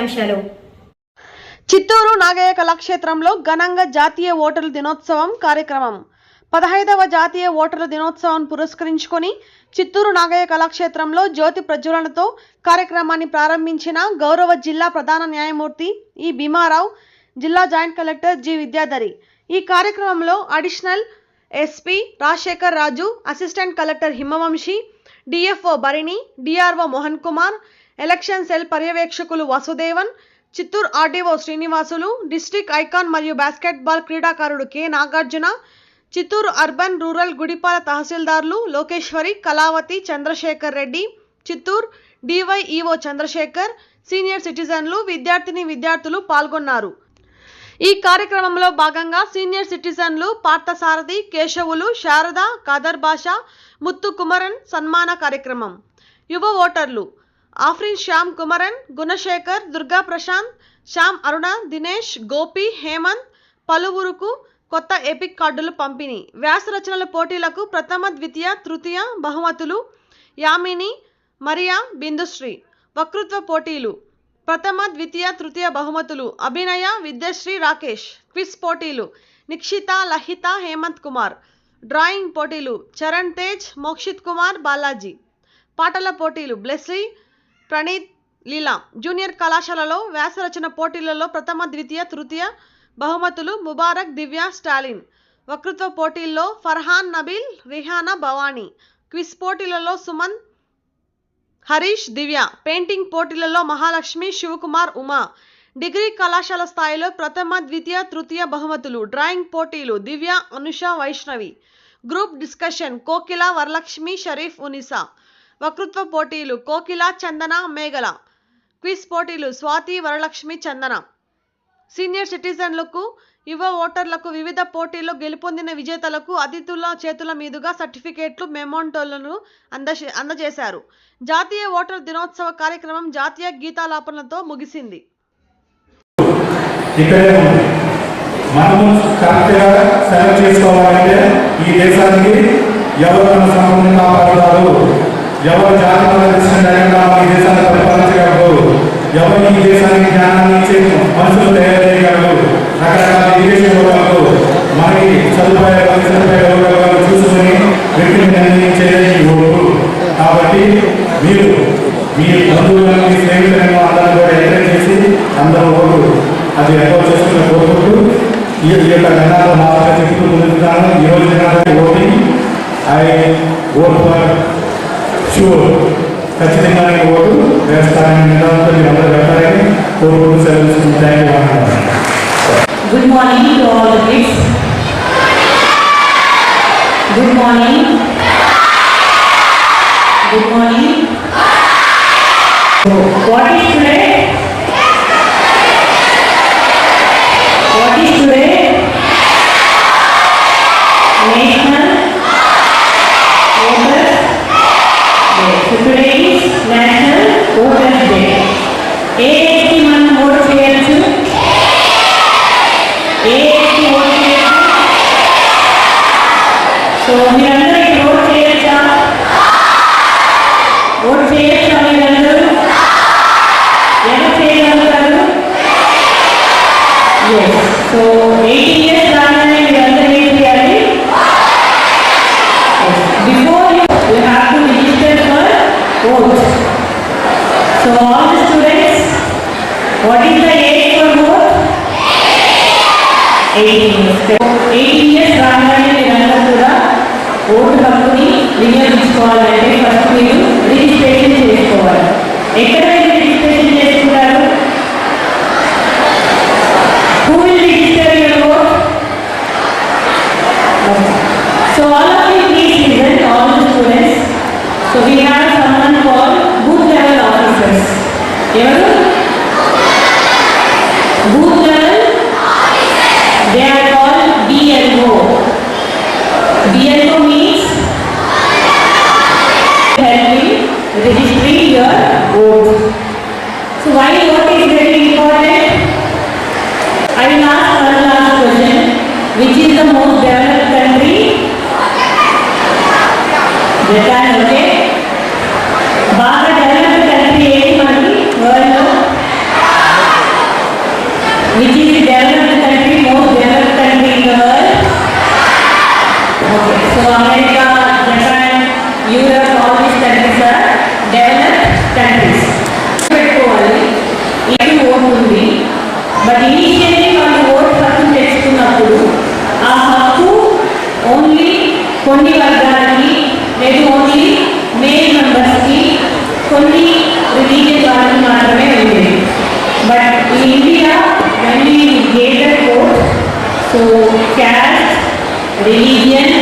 ముఖ్యాంశాలు చిత్తూరు నాగయ్య కళాక్షేత్రంలో ఘనంగా జాతీయ ఓటర్ల దినోత్సవం కార్యక్రమం. పదహైదవ జాతీయ ఓటర్ల దినోత్సవం పురస్కరించుకొని చిత్తూరు నాగయ్య కళాక్షేత్రంలో జ్యోతి ప్రజ్వలనతో కార్యక్రమాన్ని ప్రారంభించిన గౌరవ జిల్లా ప్రధాన న్యాయమూర్తి ఈ భీమారావు జిల్లా జాయింట్ కలెక్టర్ జి విద్యాధరి. ఈ కార్యక్రమంలో additional SP Rajasekhar Raju assistant collector Himavamshi DFO Bharini DRO Mohan Kumar election cell పర్యవేక్షకులు Vasudevan Chittoor RDO Srinivasulu district icon మరియు బాస్కెట్బాల్ క్రీడాకారుడు K. Nagarjuna Chittoor urban rural Gudipala తహసీల్దార్లు లోకేశ్వరి కళావతి చంద్రశేఖర్ రెడ్డి చిత్తూరు డివైఈఓ చంద్రశేఖర్ సీనియర్ సిటిజన్లు విద్యార్థిని విద్యార్థులు పాల్గొన్నారు. ఈ కార్యక్రమంలో భాగంగా సీనియర్ సిటిజన్లు పార్థసారథి కేశవులు శారద కాదర్ భాష ముత్తు కుమరన్ సన్మాన కార్యక్రమం. యువ ఓటర్లు ఆఫ్రిన్ శ్యామ్ కుమరన్ గుణశేఖర్ దుర్గా ప్రశాంత్ శ్యామ్ అరుణ దినేష్ గోపి హేమంత్ పలువురుకు కొత్త ఎపిక్ కార్డులు పంపిణీ. వ్యాస రచనల పోటీలకు ప్రథమ ద్వితీయ తృతీయ బహుమతులు యామిని మరియా బిందుశ్రీ. వక్తృత్వ పోటీలు. ప్రథమ ద్వితీయ తృతీయ బహుమతులు అభినయ విద్యశ్రీ రాకేష్. క్విజ్ పోటీలు. నిక్షిత లహిత హేమంత్ కుమార్. డ్రాయింగ్ పోటీలు. చరణ్ తేజ్ మోక్షిత్ కుమార్ బాలాజీ. పాటల పోటీలు. బ్లెస్లీ ప్రణీత్ లీలా జూనియర్ కళాశాలలో వ్యాసరచన పోటీలలో ప్రథమ ద్వితీయ తృతీయ బహుమతులు ముబారక్ దివ్య స్టాలిన్. వక్తృత్వ పోటీల్లో ఫర్హాన్ నబీల్ రిహానా భవానీ. క్విజ్ పోటీలలో సుమన్ హరీష్ దివ్య. పెయింటింగ్ పోటీలలో మహాలక్ష్మి శివకుమార్ ఉమా. డిగ్రీ కళాశాల స్థాయిలో ప్రథమ ద్వితీయ తృతీయ బహుమతులు డ్రాయింగ్ పోటీలు దివ్య అనుష వైష్ణవి. Group discussion Kokila Varalakshmi Sharif ఉనిసా. వక్తృత్వ పోటీలు కోకిల చందన మేఘల క్విజ్ పోటీలు స్వాతి వరలక్ష్మి చందన. సీనియర్ సిటిజన్లకు యువ ఓటర్లకు వివిధ పోటీల్లో గెలుపొందిన విజేతలకు అతిథుల చేతుల మీదుగా సర్టిఫికేట్లు మెమోంటోలను అంద అందజేశారు. జాతీయ ఓటర్ దినోత్సవ కార్యక్రమం జాతీయ గీతాలాపనతో ముగిసింది. మనము కరెక్ట్గా సెలెక్ట్ చేసుకోవాలంటే ఈ దేశానికి ఎవరు మన కాపాడుతారు ఎవరు జాతీయ దిశగా ఈ దేశాన్ని పరిపాలించగలరు? ఎవరు ఈ దేశానికి జ్ఞానాన్ని ఇచ్చే మనుషులు తయారు చేయగలరు రకరకాల ఇరిగేషన్ ఓటర్లు మనకి సదుపాయాలు మనకి సదుపాయాలు చూసుకొని వ్యక్తిని నిర్ణయించేది ఓటు కాబట్టి మీరు మీ బంధువులను మీ స్నేహితులను అందరూ కూడా ఎంకరేజ్ చేసి అందరూ ఓటు అది ఎక్కువ చేసుకుని కోరుకుంటూ ఈ యొక్క గణాలు మా చెప్తూ ముందుతాను ఈ రోజు దినానికి voting I vote for sure ఖచ్చితంగా నేను ఓటు వేస్తానని నిర్ణయంతో మీరు అందరూ వెళ్తారని కోరుకుంటూ సెలవు thank you Good morning to all the kids. Good morning. Good morning. so మీరందరూ ఇక్కడ ఓట్ చేయొచ్చా ఓట్ చేయొచ్చా మీరందరూ ఎలా చేయగలుగుతారు ఎస్ సో ఎయిటీన్ ఇయర్స్ రాగానే మీరందరూ ఏం చేయాలి before you you have to register for vote so all the students what is the age for vote eighteen eighteen years రాగానే మీరందరూ కూడా ఓటు హక్కుని వినియోగించుకోవాలంటే ఫస్ట్ మీరు రిజిస్ట్రేషన్ చేసుకోవాలి ఎక్కడైతే రిజిస్ట్రేషన్ చేసుకుంటారు who will register your vote so all of you please all students so we have summon call booth level officers ఎవరు help in registering your vote. So why vote is very important? I will ask one last question. Which is the most developed country? Japan, okay? बारह developed country एक मानी world में which is the developed country most developed country in the world okay so america developed countries. పెట్టుకోవాలి ఇది vote ఉంది but initially వాళ్ళు vote హక్కు తెచ్చుకున్నప్పుడు ఆ హక్కు ఓన్లీ కొన్ని వర్గాలకి లేదు ఓన్లీ మేల్ మెంబర్స్కి కొన్ని రిలీజియన్ వాళ్ళకి మాత్రమే ఉండేది బట్ ఈ India when we getter vote so caste religion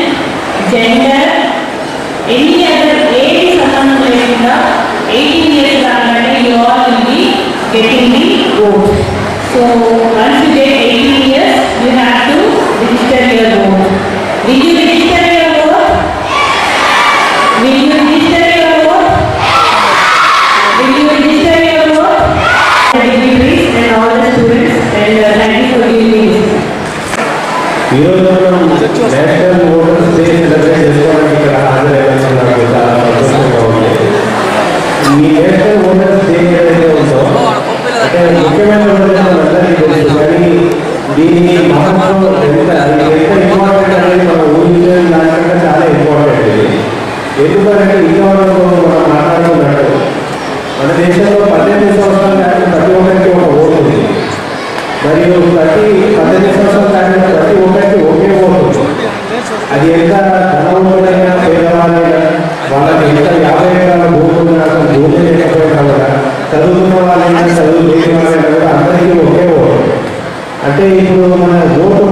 gender any other ఏది సంబంధం లేకుండా ఎయిటీన్ ఇయర్స్ రాగానే you all will be getting the vote so once you get eighteen years you have to register your vote will you register your vote will you register your vote will you register your vote dignitaries and all the students and uh, thank you for giving me this. ఈరోజు మనం ఈ national voters day ఏదైతే ఉందో అంటే ముఖ్యమైన రోజు అందరికీ తెలుసు కానీ దీని మహత్వం ఎంత అది ఎంత ఇంపార్టెంట్ అనేది మనం ఊహించే దానికంటే చాలా ఇంపార్టెంట్ ఇది ఎందుకంటే ఇంతవరకు మనం దేశంలో పద్దెనిమిది సంవత్సరాల దాకా ప్రతి ఒక్కరికి ఒక ఓటు ఉంది మరియు ప్రతి పద్దెనిమిది సంవత్సరాల దాటిన ప్రతి ఒక్కరికి ఒకే ఓటు అది ఎంత ధనవంతుడైనా పేదవాళ్ళైనా వాళ్ళకి ఎంత యాభై ఎకరాల భూమి లేకపోయినా కూడా చదువుకున్న వాళ్ళైనా చదువు లేని వాళ్ళైనా కూడా అందరికీ ఒకే ఓటు. అంటే ఇప్పుడు మన ఓటు